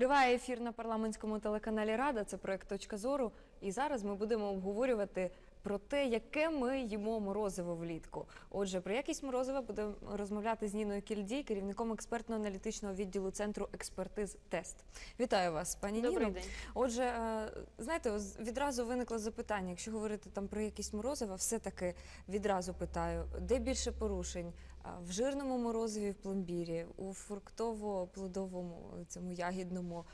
Триває ефір на парламентському телеканалі Рада. Це проект Точка зору. І зараз ми будемо обговорювати про те, яке ми їмо морозиво влітку. Отже, про якість морозива будемо розмовляти з Ніною Кільдій, керівником експертно-аналітичного відділу центру експертиз Тест. Вітаю вас, пані Добрий Ніно. день. Отже, е, знаєте, відразу виникло запитання. Якщо говорити там про якість морозива, все-таки відразу питаю, де більше порушень? В жирному морозиві в пломбірі, у фруктово-плодовому цьому ягідному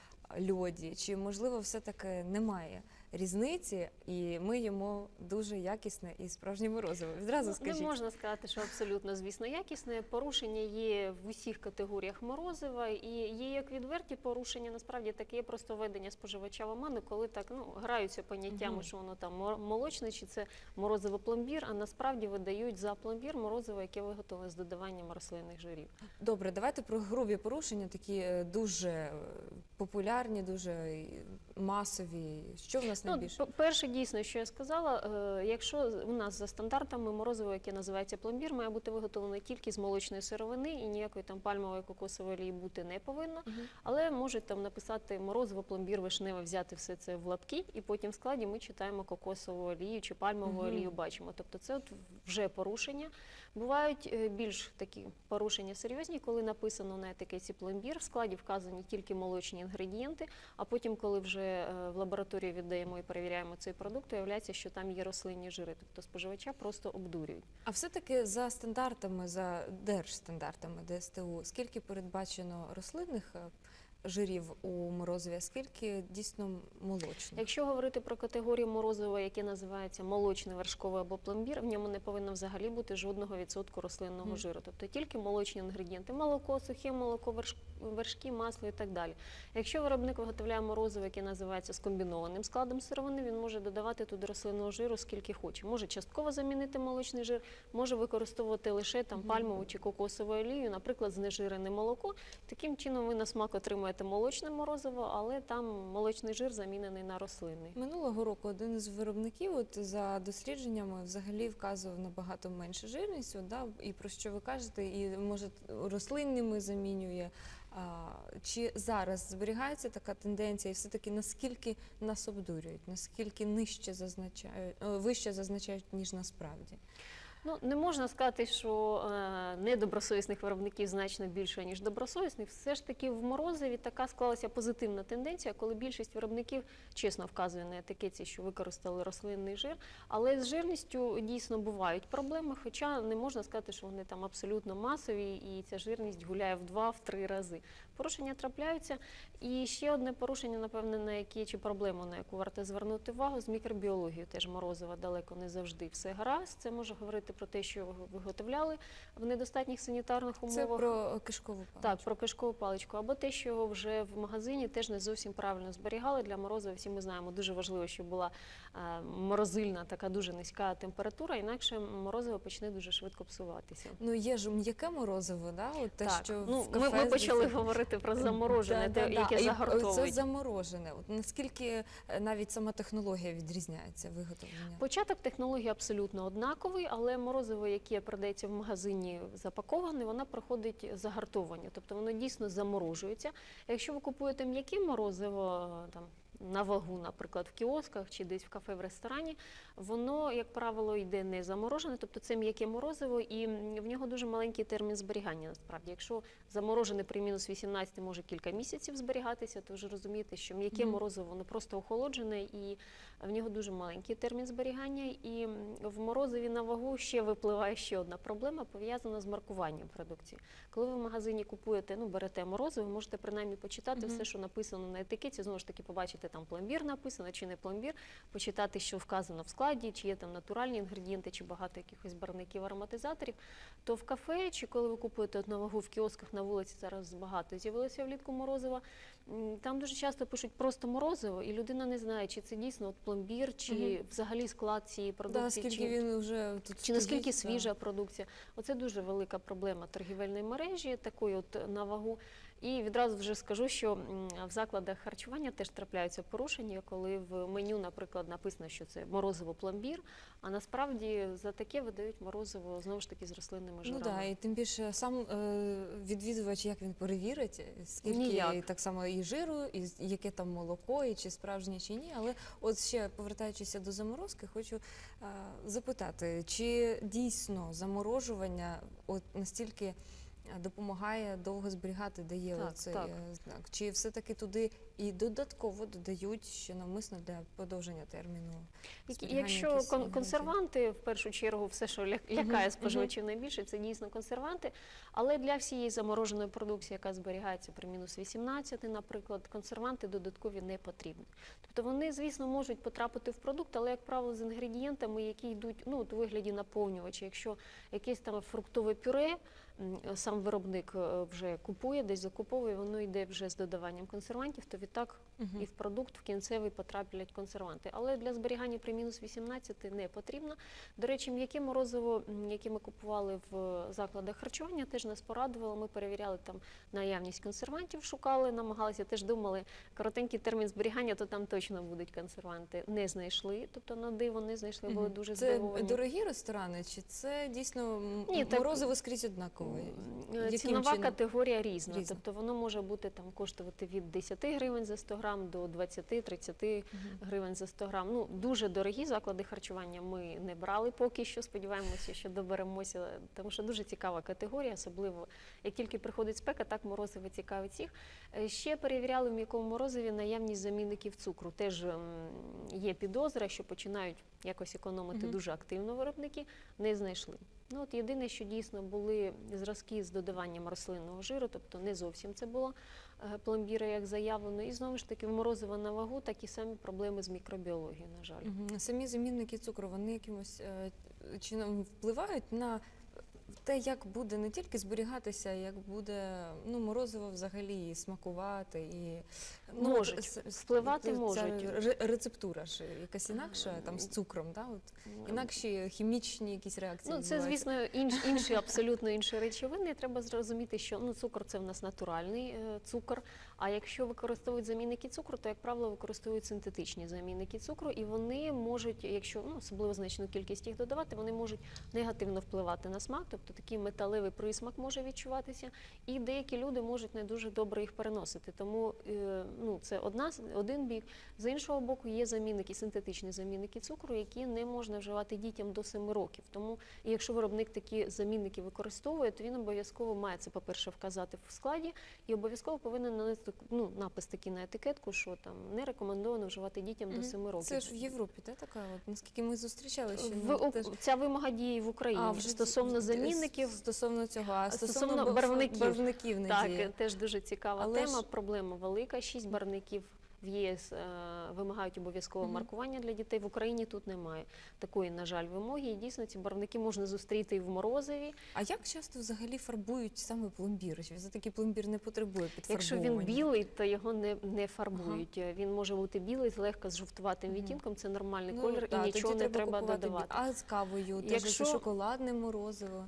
льоді? Чи можливо все-таки немає різниці, і ми їмо дуже якісне і справжнє морозиво? Відразу Ну, скажіть. Не можна сказати, що абсолютно, звісно, якісне. Порушення є в усіх категоріях морозива, і є як відверті порушення, насправді таке є просто введення споживача в оману, коли так ну, граються поняттями, Мгм. що воно там молочне, чи це морозиво пломбір, а насправді видають за пломбір морозиво, яке виготовлене з додаванням рослинних жирів. Добре, давайте про грубі порушення, такі е, дуже е, популярні, дуже е, масові. Що в нас Ну, найбільше? перше, дійсно, що я сказала, е, якщо у нас за стандартами морозиво, яке називається пломбір, має бути виготовлене тільки з молочної сировини і ніякої там пальмової кокосової олії бути не повинно. Мгм. Але можуть там написати морозиво, пломбір, вишневе, взяти все це в лапки, і потім в складі ми читаємо кокосову олію чи пальмову Мгм. олію. Бачимо. Тобто це от вже порушення. Бувають е, більш такі порушення серйозні, коли написано на етикетці пломбір, в складі вказані тільки молочні інгредієнти. А потім, коли вже е, в лабораторію віддаємо і перевіряємо цей продукт, виявляється, що там є рослинні жири. Тобто споживача просто обдурюють. А все-таки за стандартами, за держстандартами ДСТУ, скільки передбачено рослинних е, жирів у морозиві, а скільки дійсно молочних? Якщо говорити про категорію морозива, яке називається молочний вершковий або пломбір, в ньому не повинно взагалі бути жодного відсотку рослинного Мгм. жиру, тобто тільки молочні інгредієнти: молоко, сухе молоко, верш- вершки, масло і так далі. Якщо виробник виготовляє морозиво, яке називається скомбінованим складом сировини, він може додавати туди рослинного жиру скільки хоче. Може частково замінити молочний жир, може використовувати лише там пальмову чи кокосову олію, наприклад, знежирене молоко. Таким чином ви на смак отримуєте молочне морозиво, але там молочний жир замінений на рослинний. Минулого року один із виробників, от за дослідженнями, взагалі вказував набагато менше жирність, да, і про що ви кажете, і може рослинними замінює. Чи зараз зберігається така тенденція, і все-таки наскільки нас обдурюють, наскільки нижче зазначають, вище зазначають, ніж насправді? Ну не можна сказати, що е, недобросовісних виробників значно більше ніж добросовісних. Все ж таки в морозиві така склалася позитивна тенденція, коли більшість виробників чесно вказує на етикетці, що використали рослинний жир. Але з жирністю дійсно бувають проблеми. Хоча не можна сказати, що вони там абсолютно масові, і ця жирність гуляє в два-в три рази. Порушення трапляються. І ще одне порушення, напевне, на яке чи проблему, на яку варто звернути увагу, з мікробіологією теж морозива далеко не завжди все гаразд. Це може говорити про те, що його виготовляли в недостатніх санітарних Це умовах. про кишкову паличку. Так, про кишкову паличку, або те, що вже в магазині теж не зовсім правильно зберігали. Для морозива всі ми знаємо, дуже важливо, щоб була е, морозильна, така дуже низька температура, інакше морозиво почне дуже швидко псуватися. Ну є ж м'яке морозиво, да? От те, так, що ну, в ми, кафе ми почали здається. Говорити про заморожене, те, яке І Це заморожене. От наскільки е, навіть сама технологія відрізняється виготовлення? Початок технології абсолютно однаковий, але морозиво, яке продається в магазині запаковане, воно проходить загартовування, тобто воно дійсно заморожується. Якщо ви купуєте м'яке морозиво там. На вагу, наприклад, в кіосках чи десь в кафе в ресторані, воно, як правило, йде не заморожене, тобто це м'яке морозиво, і в нього дуже маленький термін зберігання. Насправді, якщо заморожене при мінус 18 може кілька місяців зберігатися, то вже розумієте, що м'яке Мгм. морозиво воно просто охолоджене і в нього дуже маленький термін зберігання. І в морозиві на вагу ще випливає ще одна проблема, пов'язана з маркуванням продукції. Коли ви в магазині купуєте, ну берете морозиво, можете принаймні почитати Мгм. все, що написано на етикеті. Знову ж таки, побачити там пломбір написано чи не пломбір, почитати, що вказано в складі, чи є там натуральні інгредієнти, чи багато якихось барвників ароматизаторів. То в кафе, чи коли ви купуєте вагу в кіосках на вулиці, зараз багато з'явилося влітку морозива. Там дуже часто пишуть просто морозиво, і людина не знає, чи це дійсно от пломбір, чи Мгм. взагалі склад цієї продукції. скільки чи... він вже тут Чи наскільки стоїть, да. свіжа продукція? Оце дуже велика проблема торгівельної мережі, такої от на вагу. І відразу вже скажу, що в закладах харчування теж трапляються порушення, коли в меню, наприклад, написано, що це морозиво пломбір, а насправді за таке видають морозиво знову ж таки з рослинними Ну жирами. да, і тим більше сам е, відвідувач, як він перевірить, скільки Ніяк. так само і жиру, і яке там молоко, і чи справжнє, чи ні. Але от ще повертаючися до заморозки, хочу е, запитати, чи дійсно заморожування от настільки е, допомагає довго зберігати, дає Так, оцей так. знак? Чи все-таки туди і додатково додають ще навмисно для подовження терміну? Якщо кон- консерванти, в першу чергу, все, що ля- лякає споживачів найбільше, це дійсно консерванти. Але для всієї замороженої продукції, яка зберігається при мінус 18, наприклад, консерванти додаткові не потрібні. Тобто вони, звісно, можуть потрапити в продукт, але, як правило, з інгредієнтами, які йдуть ну, от у вигляді наповнювача. Якщо якесь там фруктове пюре, сам виробник е, вже купує, десь закуповує, воно йде вже з додаванням консервантів, то відтак Мгм. і в продукт в кінцевий потраплять консерванти. Але для зберігання при мінус 18 не потрібно. До речі, м'яке морозиво, яке ми купували в закладах харчування, теж нас порадувало. Ми перевіряли там наявність консервантів, шукали, намагалися, теж думали, коротенький термін зберігання, то там точно будуть консерванти. Не знайшли, тобто на диво не знайшли, були дуже Це здивовані. дорогі ресторани, чи це дійсно Ні, так- морозиво скрізь однакове? Цінова чином? категорія різна. Різна. Тобто воно може бути там коштувати від 10 гривень за 100 грам до 20-30 гривень за 100 грам. Ну, дуже дорогі заклади харчування ми не брали поки що. Сподіваємося, що доберемося, тому що дуже цікава категорія, особливо як тільки приходить спека, так морозиво цікавить всіх. Е, Ще перевіряли в м'якому морозиві наявність замінників цукру. Теж є підозра, що починають якось економити дуже активно виробники, не знайшли. Ну от єдине, що дійсно були зразки з додаванням рослинного жиру, тобто не зовсім це було е, пломбіра, як заявлено. І знову ж таки в морозиво на вагу такі самі проблеми з мікробіологією, на жаль. угу. Самі замінники цукру, вони якимось е, чином впливають на те, як буде не тільки зберігатися, як буде ну, морозиво взагалі і смакувати, і ну, Можуть. с- Впливати ця можуть. ре- рецептура ж якась інакша, там з цукром, да? от, Ну, інакші хімічні якісь реакції. Ну, це, відбуваються. звісно, інш, інші, абсолютно інші речовини. Треба зрозуміти, що ну, цукор це в нас натуральний е, цукор. А якщо використовують замінники цукру, то, як правило, використовують синтетичні замінники цукру, і вони можуть, якщо ну, особливо значну кількість їх додавати, вони можуть негативно впливати на смак, тобто такий металевий присмак може відчуватися, і деякі люди можуть не дуже добре їх переносити. Тому е, ну, це одна, один бік. З іншого боку, є замінники, синтетичні замінники цукру, які не можна вживати дітям до 7 років. Тому, якщо виробник такі замінники використовує, то він обов'язково має це, по-перше, вказати в складі, і обов'язково повинен нанести ну, напис такий на етикетку, що там не рекомендовано вживати дітям до Мгм. 7 років. Це ж в Європі, та, така, от, наскільки ми зустрічали ще. В, ну, ця вимога діє в Україні А, вже стосовно ц- замінників. Стосовно цього, а стосовно, Стосовно барвників. барвників не Так, діє. теж дуже цікава Але тема. ж- Проблема велика. Шість барвників в ЄС е, вимагають обов'язкового Мгм. маркування для дітей. В Україні тут немає такої, на жаль, вимоги. І дійсно ці барвники можна зустріти і в морозиві. А як часто взагалі фарбують саме пломбір? Чи за такий пломбір не потребує Якщо він білий, то його не, не фарбують. Він може бути білий з легко з жовтуватим відтінком. Це нормальний Ну, колір, та, і нічого не треба бі- додавати. А з кавою, Якщо- шоколадне морозиво.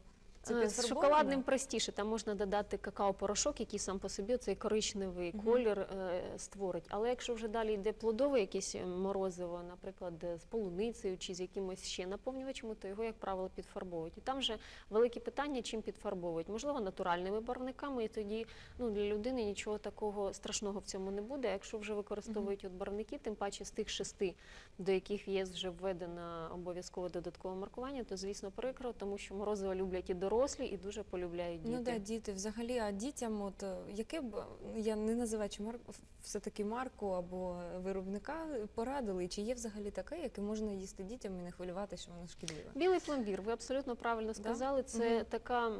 Е, З шоколадним простіше. Там можна додати какао-порошок, який сам по собі цей коричневий колір е, створить. Але якщо вже далі йде плодове якесь е, морозиво, наприклад, з полуницею чи з якимось ще наповнювачами, то його, як правило, підфарбовують. І там вже велике питання, чим підфарбовують. Можливо, натуральними барвниками, і тоді ну, для людини нічого такого страшного в цьому не буде. Якщо вже використовують от барвники, тим паче з тих шести, до яких ЄС вже введено обов'язкове додаткове маркування, то звісно прикро, тому що морозиво люблять і дорослі, і дуже полюбляють діти. Ну да, діти взагалі, а дітям, от е, яке б я не називаючи марку, все таки марку або виробника порадили, чи є взагалі таке, яке можна їсти дітям і не хвилювати, що воно шкідливе? Білий пломбір, ви абсолютно правильно сказали. Це угу. така.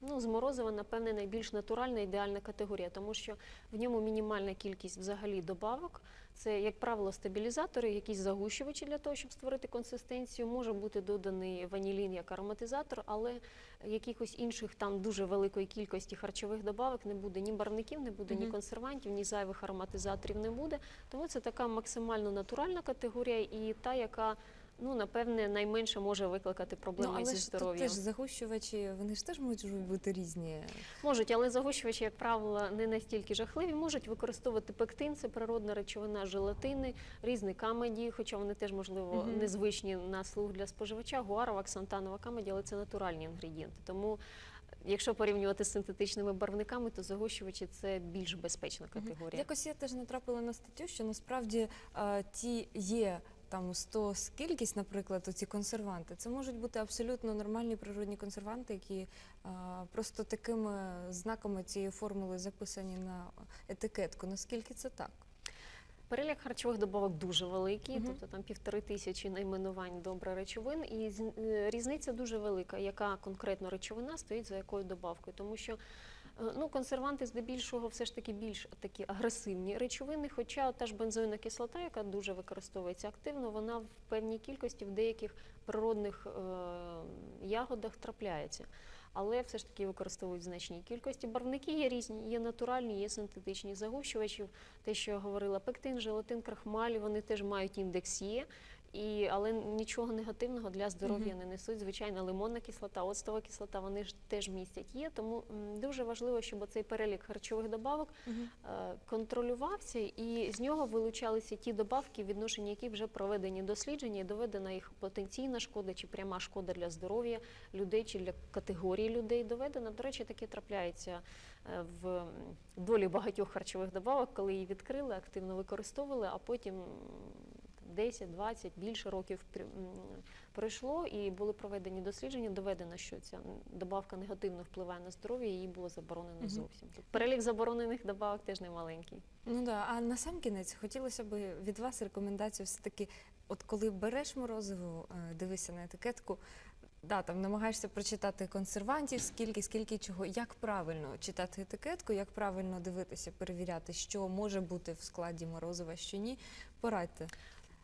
Ну, з морозива, напевне, найбільш натуральна ідеальна категорія, тому що в ньому мінімальна кількість взагалі добавок. Це, як правило, стабілізатори, якісь загущувачі для того, щоб створити консистенцію. Може бути доданий ванілін як ароматизатор, але якихось інших там дуже великої кількості харчових добавок не буде. Ні барвників, не буде, ні консервантів, ні зайвих ароматизаторів не буде. Тому це така максимально натуральна категорія і та, яка ну напевне найменше може викликати проблеми ну, але зі ж здоров'ям. теж загущувачі, вони ж теж можуть бути різні. Можуть, але загущувачі, як правило, не настільки жахливі. Можуть використовувати пектин, це природна речовина, желатини, різні камеді, хоча вони теж, можливо, Мгм. незвичні на слух для споживача, гуарова, ксантанова камеді, але це натуральні інгредієнти. Тому, якщо порівнювати з синтетичними барвниками, то загущувачі це більш безпечна категорія. Якось я теж натрапила на статтю, що насправді ті є. Там 100 скількись, наприклад, оці консерванти. Це можуть бути абсолютно нормальні природні консерванти, які а, просто такими знаками цієї формули записані на етикетку. Наскільки це так? Перелік харчових добавок дуже великий, Мгм. тобто там півтори тисячі найменувань добре речовин, і е, різниця дуже велика, яка конкретно речовина стоїть за якою добавкою, тому що ну, консерванти здебільшого все ж таки більш такі агресивні речовини, хоча та ж бензоїна кислота, яка дуже використовується активно, вона в певній кількості в деяких природних е, ягодах трапляється. Але все ж таки використовують в значній кількості. Барвники є різні, є натуральні, є синтетичні загущувачів. Те, що я говорила, пектин, желатин, крахмаль, вони теж мають індекс Є. І, але нічого негативного для здоров'я не несуть. Звичайно, лимонна кислота, оцтова кислота, вони ж теж містять є. Тому дуже важливо, щоб цей перелік харчових добавок е, контролювався, і з нього вилучалися ті добавки, в відношенні яких вже проведені дослідження, і доведена їх потенційна шкода чи пряма шкода для здоров'я людей чи для категорії людей доведена. До речі, таке трапляється е, в долі багатьох харчових добавок, коли її відкрили, активно використовували, а потім. М, 10-20, більше років пр- пройшло і були проведені дослідження. Доведено, що ця добавка негативно впливає на здоров'я, її було заборонено Мгм. зовсім. Тут перелік заборонених добавок теж не маленький. Ну да, а на сам кінець хотілося б від вас рекомендацію все-таки, от коли береш морозиво, е, дивишся на етикетку, да, там намагаєшся прочитати консервантів, скільки, скільки чого, як правильно читати етикетку, як правильно дивитися, перевіряти, що може бути в складі морозива, що ні. Порадьте.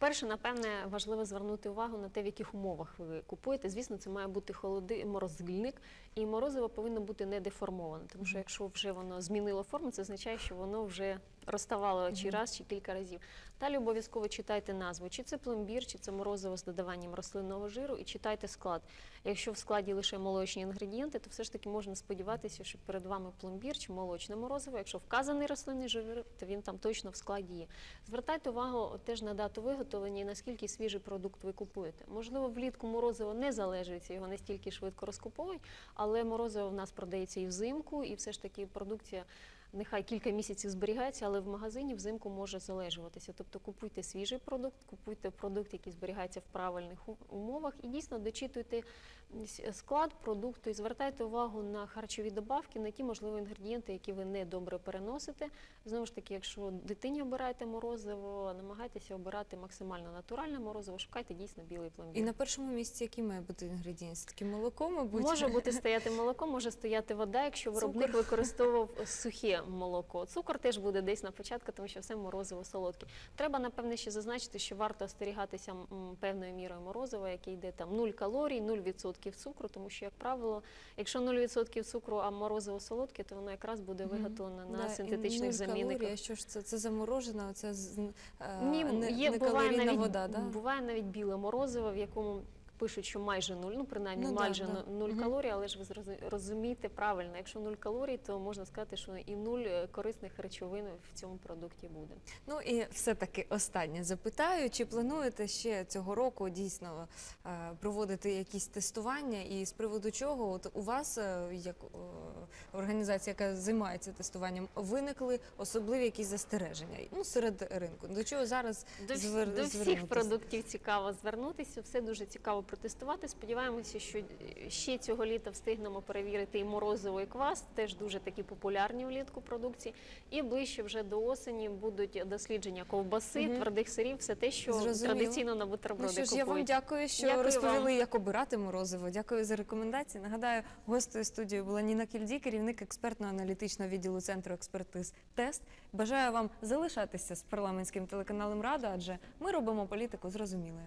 Перше, напевне, важливо звернути увагу на те, в яких умовах ви купуєте. Звісно, це має бути холоди, морозильник, і морозиво повинно бути не деформоване. Тому що якщо вже воно змінило форму, це означає, що воно вже розставало чи раз, чи кілька разів. Далі обов'язково читайте назву, чи це пломбір, чи це морозиво з додаванням рослинного жиру, і читайте склад. Якщо в складі лише молочні інгредієнти, то все ж таки можна сподіватися, що перед вами пломбір чи молочне морозиво. Якщо вказаний рослинний жир, то він там точно в складі є. Звертайте увагу теж на дату виготовлення і наскільки свіжий продукт ви купуєте. Можливо, влітку морозиво не залежиться, його настільки швидко розкуповують, але морозиво в нас продається і взимку, і все ж таки продукція. Нехай кілька місяців зберігається, але в магазині взимку може залежуватися. Тобто купуйте свіжий продукт, купуйте продукт, який зберігається в правильних умовах, і дійсно дочитуйте склад продукту і звертайте увагу на харчові добавки, на ті можливо інгредієнти, які ви не добре переносите. Знову ж таки, якщо дитині обираєте морозиво, намагайтеся обирати максимально натуральне морозиво, шукайте дійсно білий пломбір. І на першому місці який має бути інгредієнт? Таке молоко, мабуть? Може бути стояти молоко, може стояти вода, якщо виробник використовував сухе молоко. Цукор теж буде десь на початку, тому що все морозиво солодке. Треба, напевне, ще зазначити, що варто остерігатися певною мірою морозива, яке йде там 0 калорій, 0% цукру, тому що, як правило, якщо 0% цукру, а морозиво солодке, то воно якраз буде виготовлено на синтетичних замінниках. калорій, а що ж це? Це заморожена, з- е, не, не буває, навіть, вода, да? буває навіть біле морозиво, в якому пишуть, що майже нуль, ну принаймні Ну майже да. нуль Мгм. калорій, але ж ви розумієте правильно, якщо нуль калорій, то можна сказати, що і нуль е, корисних речовин в цьому продукті буде. Ну і все-таки останнє запитаю, чи плануєте ще цього року дійсно е, проводити якісь тестування, і з приводу чого от у вас, е, як організація, яка займається тестуванням, виникли особливі якісь застереження ну, серед ринку? До чого зараз До, звер- до всіх продуктів цікаво звернутися, все дуже цікаво протестувати. Сподіваємося, що ще цього літа встигнемо перевірити і морозиво, і квас, теж дуже такі популярні влітку продукції. І ближче вже до осені будуть дослідження ковбаси, Мгм. твердих сирів, все те, що Зрозуміло. традиційно на Ну що ж, я вам дякую, що Дякую розповіли, вам. як обирати морозиво. Дякую за рекомендації. Нагадаю, гостею студії була Ніна Кільді, керівник експертно-аналітичного відділу центру експертиз Тест. Бажаю вам залишатися з парламентським телеканалом Рада, адже ми робимо політику зрозумілою.